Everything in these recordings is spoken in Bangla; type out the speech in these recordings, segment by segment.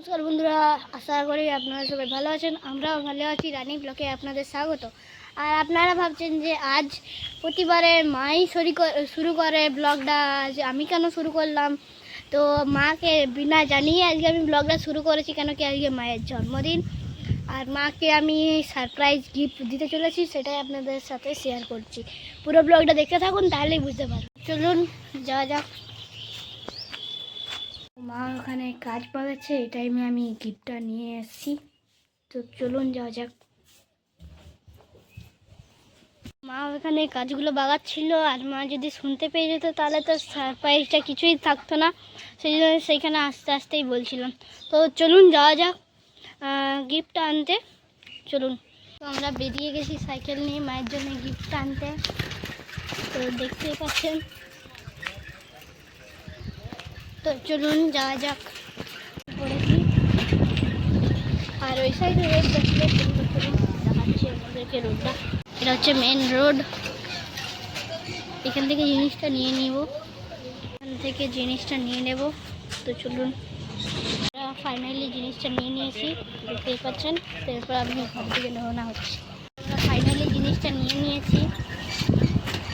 নমস্কার বন্ধুরা, আশা করি আপনারা সবাই ভালো আছেন, আমরাও ভালো আছি, রানী ব্লকে আপনাদের স্বাগত। আর আপনারা ভাবছেন যে আজ প্রতিবারে মাই শুরু করে শুরু করে ব্লগটা, আজ আমি কেন শুরু করলাম? তো মাকে বিনা জানিয়ে আজকে আমি ব্লগটা শুরু করেছি, কেন কি আজকে মায়ের জন্মদিন। আর মাকে আমি সারপ্রাইজ গিফট দিতে চলেছি, সেটাই আপনাদের সাথে শেয়ার করছি। পুরো ব্লগটা দেখতে থাকুন, তাহলেই বুঝতে পারবেন। চলুন, যাওয়া যাক। মা ওখানে কাজ পাবেছে, এই টাইমে আমি গিফটটা নিয়ে এসেছি তো চলুন যাওয়া যাক। মা ওখানে কাজগুলো বাগাচ্ছিল, আর মা যদি শুনতে পেয়ে যেত তাহলে তো সারপ্রাইজটা কিছুই থাকতো না। সেই জন্য সেইখানে আস্তে আস্তেই বলছিলাম। তো চলুন যাওয়া যাক গিফটটা আনতে। চলুন। তো আমরা বেরিয়ে গেছি সাইকেল নিয়ে মায়ের জন্য গিফটটা আনতে। তো দেখতেই পাচ্ছেন তো চলুন যাওয়া যাক। পড়েছি। আর ওই সাইডে রোড দেখলে সুন্দর করে আমাদেরকে রোডটা এটা হচ্ছে মেন রোড এখান থেকে জিনিসটা নিয়ে নিব। এখান থেকে জিনিসটা নিয়ে নেব। তো চলুন ফাইনালি জিনিসটা নিয়ে নিয়েছি। দেখতেই পাচ্ছেন? তো এরপর আমি ঘর থেকে রওনা হচ্ছি। ফাইনালি জিনিসটা নিয়ে নিয়েছি।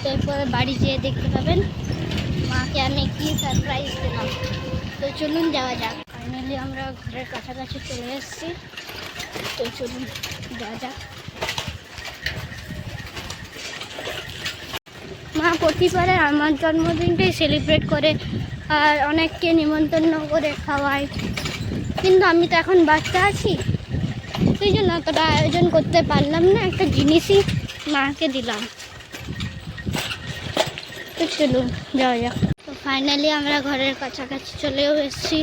তো এরপর বাড়ি যেয়ে দেখতে পাবেন। মাকে আমি কি সারপ্রাইজ দিলাম? তো চলুন যাওয়া যাক। ফাইনালি আমরা ঘরের কাছাকাছি চলে এসেছি। তো চলুন যাওয়া যাক। মা প্রতিবারে আমার জন্মদিনটাই সেলিব্রেট করে আর অনেককে নিমন্ত্রণ করে খাওয়ায়। কিন্তু আমি তো এখন বাচ্চা আছি। সেই জন্য অতটা আয়োজন করতে পারলাম না। একটা জিনিসই মাকে দিলাম। তো চলুন যাওয়া যাক। তো ফাইনালি আমরা ঘরের কাছাকাছি চলেও এসেছি।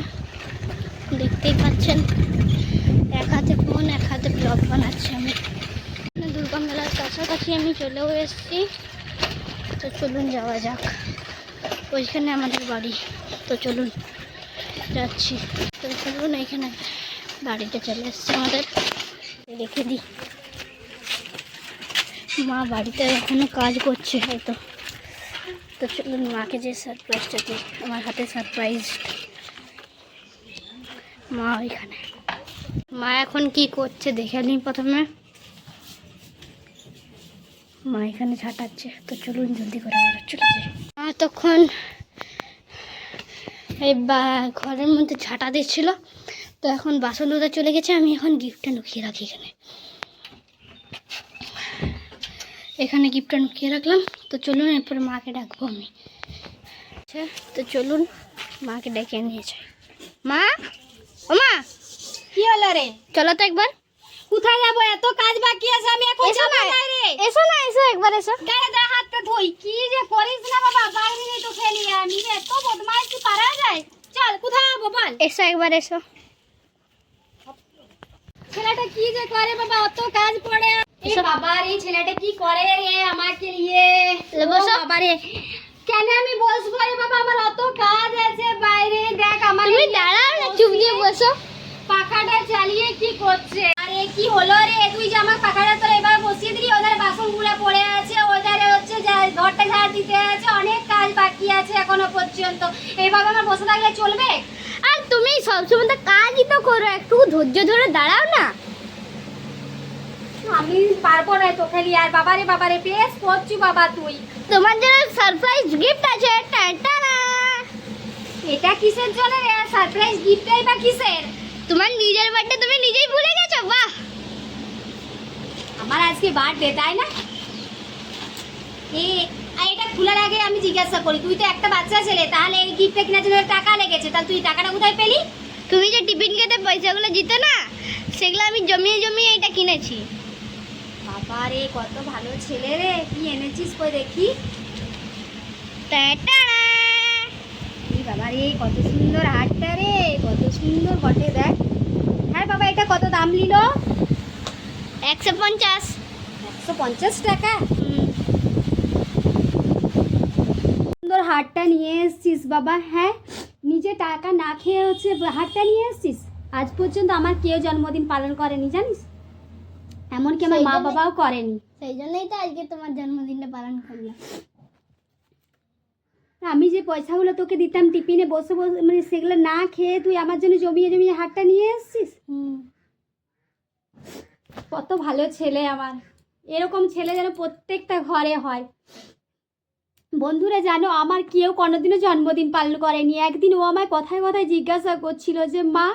দেখতেই পাচ্ছেন, এক হাতে ফোন এক হাতে ব্লগ বানাচ্ছি আমি। দুর্গা মেলার কাছাকাছি আমি চলেও এসেছি। তো চলুন, যাওয়া যাক। ওইখানে আমাদের বাড়ি। তো চলুন, যাচ্ছি। তো চলুন এখানে বাড়িতে চলে এসছে আমাদের। রেখে দিই। মা বাড়িতে এখনও কাজ করছে, হয়তো। তো চলুন মাকে যে সারপ্রাইজটা দিই আমার হাতে সারপ্রাইজ মা ওইখানে মা এখন কি করছে দেখে নিই প্রথমে। মা এখানে ঝাঁটাচ্ছে তো চলুন জলদি করে আমরা চলে যাই। মা তখন এই বা ঘরের মধ্যে ঝাঁটা দিচ্ছিল, তো এখন বাসন ধুতে চলে গেছে, আমি এখন গিফটটা লুকিয়ে রাখি এখানে। এখানে গিফটটা লুকিয়ে রাখলাম। তো চলুন এরপরে মাকে ডাকবো আমি। আচ্ছা তো চলুন মাকে ডেকে নিয়ে যাই। মা? ও মা! কি হলো রে? চলো তো একবার। কোথায় যাব? এত কাজ বাকি আছে আমি এখন এসো না এসো না এসো একবার এসো। গায়ে দা হাতটা ধুই। কি যে করিস না বাবা বাইরে তো খেলি আমি এত বদমাইশি পারা যায়। চল কোথায় যাব বল। এসো একবার এসো। ছেলেটা কি যে করে বাবা অত কাজ পড়ে এসব- ছেলেটা কি করে রে আমাকে নিয়ে। ও কেন আমি বসবো রে বাবা? আমার অত কাজ আছে বাইরে। দেখ আমার তুমি দাঁড়াও না চুপ দিয়ে বসো। পাখাটা চালিয়ে কি করছে? আরে কি হলো রে? তুই যে আমার পাখাটা তো এবার বসিয়ে দিলি ওদের বাসনগুলো পড়ে আছে ওধারে হচ্ছে ঘরটা ঝাড় দিতে আছে অনেক কাজ বাকি আছে এখনও পর্যন্ত। এইভাবে আমার বসে থাকলে চলবে? আর তুমি সবসময় তো কাজই তো করো একটু ধৈর্য ধরে দাঁড়াও না। আমি পারব না তো খালি আর বাবারে বাবারে বেশ করছি বাবা তুই। তোমার জন্য সারপ্রাইজ গিফট আছে এটা কিসের জন্য রে? সারপ্রাইজ গিফটটাই বা কিসের? তোমার নিজের বার্থডে তুমি নিজেই ভুলে গেছো? বাহ! আমার আজকে বার্থডে তাই না? এ এটা খোলার আগে আমি জিজ্ঞাসা করি তুই তো একটা বাচ্চা ছেলে তাহলে এই গিফটটা কেনার জন্য টাকা লেগেছে? তাহলে তুই টাকাটা কোথায় পেলি? তুমি যে টিফিন খেতে পয়সাগুলো জিতে না সেগুলো আমি জমিয়ে জমিয়ে এটা কিনেছি। বাবা রে কত ভালো ছেলে রে। কি এনেছিস কই দেখি? টাটা এই বাবা রে কত সুন্দর হাটটা রে কত সুন্দর বটে দেখ। হ্যাঁ বাবা এটা কত দাম নিল? একশো পঞ্চাশ। একশো পঞ্চাশ টাকা? সুন্দর হাটটা নিয়ে এসছিস বাবা হ্যাঁ? নিজে টাকা না খেয়ে হচ্ছে হাটটা নিয়ে এসছিস? আজ পর্যন্ত আমার কেউ জন্মদিন পালন করেনি জানিস? এমনকি আমার মা বাবাও করেনি। সেই জন্যই তো আজকে তোমার জন্মদিনটা পালন করলাম। আমি যে পয়সাগুলো তোকে দিতাম টিফিনে বসে বসে মানে সেগুলো না খেয়ে তুই আমার জন্য জমিয়ে জমিয়ে হাটটা নিয়ে এসছিস? হুম। কত ভালো ছেলে আমার। এরকম ছেলে যেন প্রত্যেকটা ঘরে হয়। বন্ধুরা জানো আমার কেউ কোনোদিনও জন্মদিন পালন করেনি। একদিন ও আমায় কথায় কথায় জিজ্ঞাসা করছিল যে মা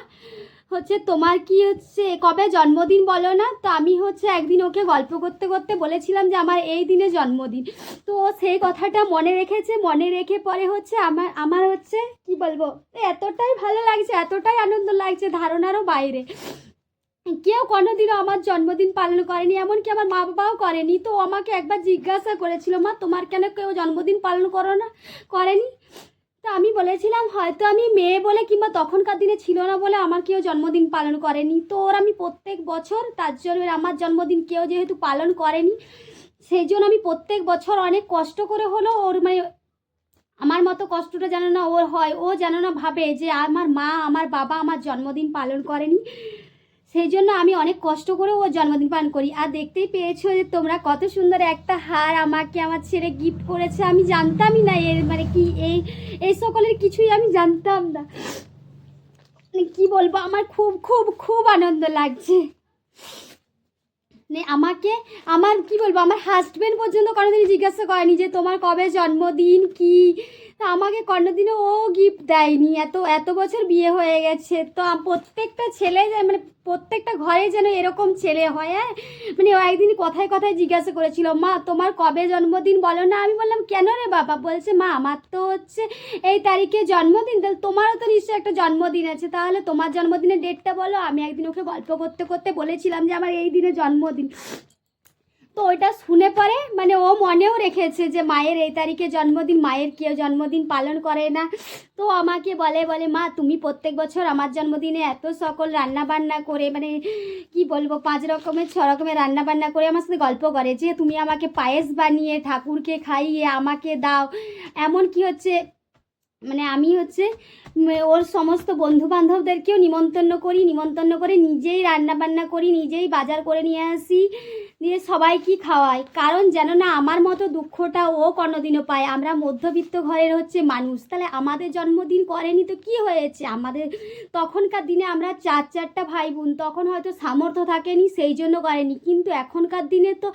হচ্ছে তোমার কি হচ্ছে, কবে জন্মদিন বলো না? তো আমি হচ্ছে একদিন ওকে গল্প করতে করতে বলেছিলাম যে আমার এই দিনে জন্মদিন। তো সেই কথাটা মনে রেখেছে, মনে রেখে পরে হচ্ছে আমার আমার হচ্ছে কি বলব এতটাই ভালো লাগছে, এতটাই আনন্দ লাগছে ধারণারও বাইরে। কেউ কোনোদিনও আমার জন্মদিন পালন করেনি, এমনকি আমার মা বাবাও করেনি। তো আমাকে একবার জিজ্ঞাসা করেছিল, মা, তোমার কেন কেউ জন্মদিন পালন করো না? করেনি। তো আমি বলেছিলাম হয়তো আমি মেয়ে বলে কিংবা তখনকার দিনে ছিল না বলে আমার কেউ জন্মদিন পালন করেনি। তো ওর আমি প্রত্যেক বছর, তার জন্য আমার জন্মদিন কেউ যেহেতু পালন করেনি সেই জন্য আমি প্রত্যেক বছর অনেক কষ্ট করে হলো ওর মানে আমার মতো কষ্টটা যেন না ওর হয়। ও যেন না ভাবে যে আমার মা, আমার বাবা আমার জন্মদিন পালন করেনি। সেই জন্য আমি অনেক কষ্ট করে ওর জন্মদিন পালন করি। আর দেখতেই পেয়েছ যে তোমরা কত সুন্দর একটা হার আমাকে আমার ছেলে গিফট করেছে, আমি জানতামই না এর মানে কি, এই এই সকলের কিছুই আমি জানতাম না। মানে কি বলব, আমার খুব খুব খুব আনন্দ লাগছে। মানে আমাকে, আমার কি বলব, আমার হাজব্যান্ড পর্যন্ত কোনোদিন জিজ্ঞাসা করেনি যে তোমার কবে জন্মদিন, কি তা আমাকে কোনোদিনও ও গিফট দেয়নি। এত এত বছর বিয়ে হয়ে গেছে। তো প্রত্যেকটা ছেলে মানে প্রত্যেকটা ঘরে যেন এরকম ছেলে হয় হ্যাঁ? মানে ও একদিন কথায় কথায় জিজ্ঞাসা করেছিল, মা, তোমার কবে জন্মদিন বলো না? আমি বললাম, কেন রে বাবা? বলছে, মা, আমার তো হচ্ছে এই তারিখে জন্মদিন, তাহলে তোমারও তো নিশ্চয়ই একটা জন্মদিন আছে। তাহলে তোমার জন্মদিনের ডেটটা বলো। আমি একদিন ওকে গল্প করতে করতে বলেছিলাম যে, আমার এই দিনে জন্মদিন। তো ওইটা শুনে পরে মনেও রেখেছে যে মায়ের এই তারিখে জন্মদিন, মায়ের কেউ জন্মদিন পালন করে না। তো আমাকে বলে বলে, মা, তুমি প্রত্যেক বছর আমার জন্মদিনে এত সকল রান্না বান্না করে মানে কি বলব, পাঁচ রকমের, ছ রকমের রান্না বান্না করে আমার সাথে গল্প করে যে তুমি আমাকে পায়েস বানিয়ে, ঠাকুরকে খাইয়ে আমাকে দাও। এমন কি হচ্ছে মানে আমি হচ্ছে ওর সমস্ত বন্ধু বান্ধবদেরকেও নিমন্ত্রণ করি, নিমন্ত্রণ করে নিজেই রান্না বান্না করি, নিজেই বাজার করে নিয়ে আসি, দিয়ে সবাইকে খাওয়াই। কারণ যেন না আমার মতো দুঃখটা ও কোনোদিনও পায়। আমরা মধ্যবিত্ত ঘরের হচ্ছে মানুষ। তাহলে আমাদের জন্মদিন করেনি তো কি হয়েছে? আমাদের তখনকার দিনে আমরা চার, চারটা ভাই বোন তখন হয়তো সামর্থ্য থাকেনি, সেই জন্য করেনি। কিন্তু এখনকার দিনে তো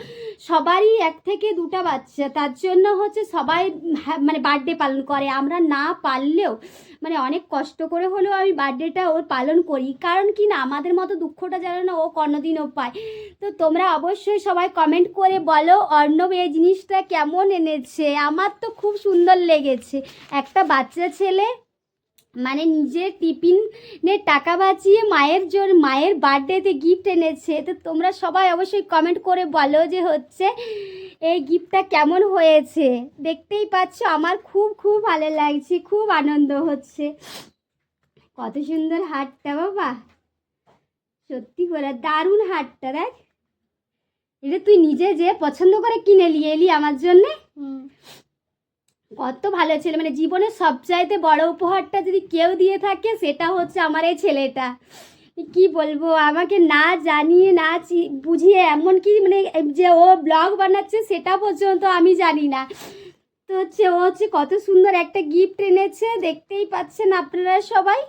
সবারই এক থেকে দুটা বাচ্চা। তার জন্য হচ্ছে সবাই মানে বার্থডে পালন করে। আমরা না পারলেও মানে অনেক কষ্ট করে হলেও আমি বার্থডেটা ওর পালন করি। কারণ কি না, আমাদের মতো দুঃখটা যেন না ও কোনোদিনও পায়। তো তোমরা অবশ্যই সবাই কমেন্ট করে বলো অর্ণব এই জিনিসটা কেমন এনেছে। আমার তো খুব সুন্দর লেগেছে। একটা বাচ্চা ছেলে মানে নিজের টিফিনের টাকা বাঁচিয়ে মায়ের জন্য মায়ের বার্থডেতে গিফট এনেছে। তো তোমরা সবাই অবশ্যই কমেন্ট করে বলো যে হচ্ছে এই গিফটটা কেমন হয়েছে। দেখতেই পাচ্ছ, আমার খুব খুব ভালো লাগছে, খুব আনন্দ হচ্ছে। কত সুন্দর হাটটা বাবা। সত্যি করে দারুণ হাটটা দেখ। এটা তুই নিজে যে পছন্দ করে কিনে নিয়ে এলি আমার জন্যে। কত ভালো ছেলে। মানে জীবনের সবচাইতে বড় উপহারটা যদি কেউ দিয়ে থাকে, সেটা হচ্ছে আমার এই ছেলেটা। কি বলব? আমাকে না জানিয়ে, না বুঝিয়ে এমন কি মানে যে ও ব্লগ বানাচ্ছে, সেটা পর্যন্ত আমি জানি না। তো হচ্ছে, ও হচ্ছে কত সুন্দর একটা গিফট এনেছে, দেখতেই পাচ্ছেন আপনারা সবাই।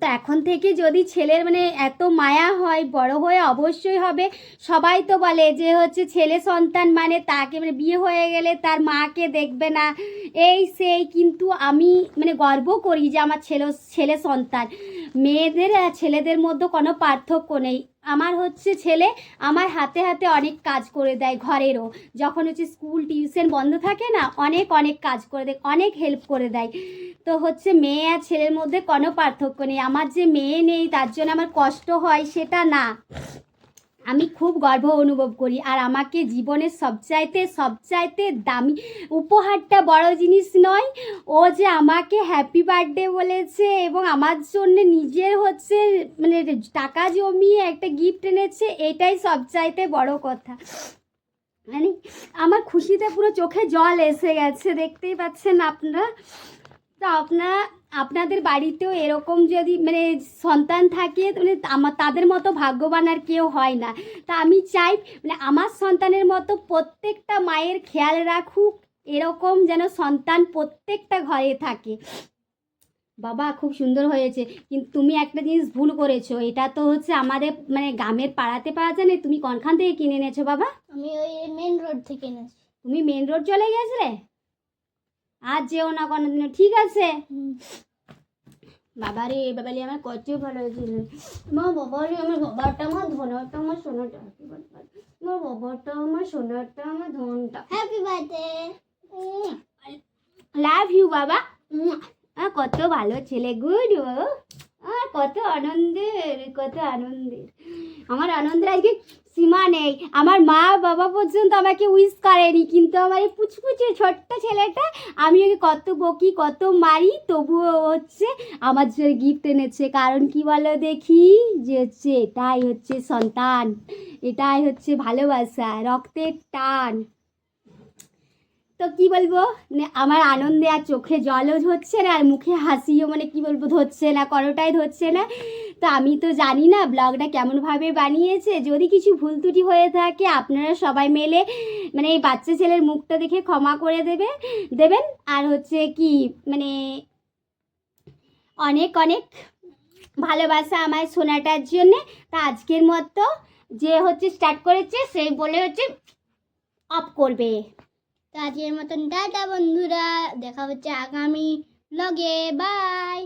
তো এখন থেকে যদি ছেলের মানে এত মায়া হয়, বড় হয়ে অবশ্যই হবে। সবাই তো বলে যে হচ্ছে ছেলে সন্তান মানে তাকে মানে বিয়ে হয়ে গেলে তার মাকে দেখবে না। এই সেই কিন্তু আমি মানে গর্ব করি যে আমার ছেলে ছেলে সন্তান। মেয়েদের ছেলেদের মধ্যে কোনো পার্থক্য নেই। আমার হচ্ছে ছেলে আমার হাতে হাতে অনেক কাজ করে দেয় ঘরেরও। যখন হচ্ছে স্কুল টিউশন বন্ধ থাকে না, অনেক অনেক কাজ করে দেয়, অনেক হেল্প করে দেয়। তো হচ্ছে মেয়ে আর ছেলের মধ্যে কোনো পার্থক্য নেই। আমার যে মেয়ে নেই, তার জন্য আমার কষ্ট হয় সেটা না। আমি খুব গর্ব অনুভব করি। আর আমাকে জীবনের সবচাইতে সবচাইতে দামি উপহারটা বড় জিনিস নয়, ও যে আমাকে হ্যাপি বার্থডে বলেছে এবং আমার জন্য নিজের হচ্ছে মানে টাকা জমিয়ে একটা গিফট এনেছে, এটাই সবচাইতে বড় কথা। মানে আমার খুশিতে পুরো চোখে জল এসে গেছে, দেখতেই পাচ্ছেন আপনারা। তো আপনার আপনাদের বাড়িতেও এরকম যদি মানে সন্তান থাকে মানে আমার তাদের মতো ভাগ্যবান আর কেউ হয় না। তা আমি চাই মানে আমার সন্তানের মতো প্রত্যেকটা মায়ের খেয়াল রাখুক এরকম যেন সন্তান প্রত্যেকটা ঘরে থাকে। বাবা খুব সুন্দর হয়েছে। কিন্তু তুমি একটা জিনিস ভুল করেছ। এটা তো হচ্ছে আমাদের মানে গ্রামের পাড়াতে পাওয়া যায় না। তুমি কোনখান থেকে কিনে এনেছো বাবা? আমি ওই মেন রোড থেকে এনেছি। তুমি মেন রোড চলে গেছিলে? আর যেও না কোনো কোনোদিনও ঠিক আছে। বাবা রে বাবালি আমার কত ভালো হয়েছিল মা বাবা রে আমার বাবাটা আমার ধনটা আমার সোনাটা। আমার বাবাটা আমার সোনাটা আমার ধনটা। হ্যাপি বার্থডে লাভ ইউ বাবা। আহ, কত ভালো ছেলে গুড আর কত আনন্দের কত আনন্দের। আমার আনন্দের আজকে সীমা নেই। আমার মা বাবা পর্যন্ত আমাকে উইস করেনি, কিন্তু আমার এই পুচপুচে ছোট্ট ছেলেটা, আমি ওকে কত বকি, কত মারি, তবুও হচ্ছে আমার জন্য গিফট এনেছে। কারণ কি বলো দেখি? যে হচ্ছে এটাই হচ্ছে সন্তান, এটাই হচ্ছে ভালোবাসা, রক্তের টান। তো কি বলব? আমার আনন্দে আর চোখে জলও ধরছে না, আর মুখে হাসিও মানে কি বলব, ধরছে না করোটাই ধরছে না। তো আমি তো জানি না ব্লগটা কেমনভাবে বানিয়েছে। যদি কিছু ভুল ত্রুটি হয়ে থাকে, আপনারা সবাই মিলে মানে এই বাচ্চা ছেলের মুখটা দেখে ক্ষমা করে দেবে, দেবেন। আর হচ্ছে কি মানে অনেক অনেক ভালোবাসা আমার সোনাটার জন্যে। তা আজকের মতো যে হচ্ছে স্টার্ট করেছে, সে বলে হচ্ছে অফ করবে। তো আজকের মতন টাটা বন্ধুরা। দেখা হচ্ছে আগামী লগে বাই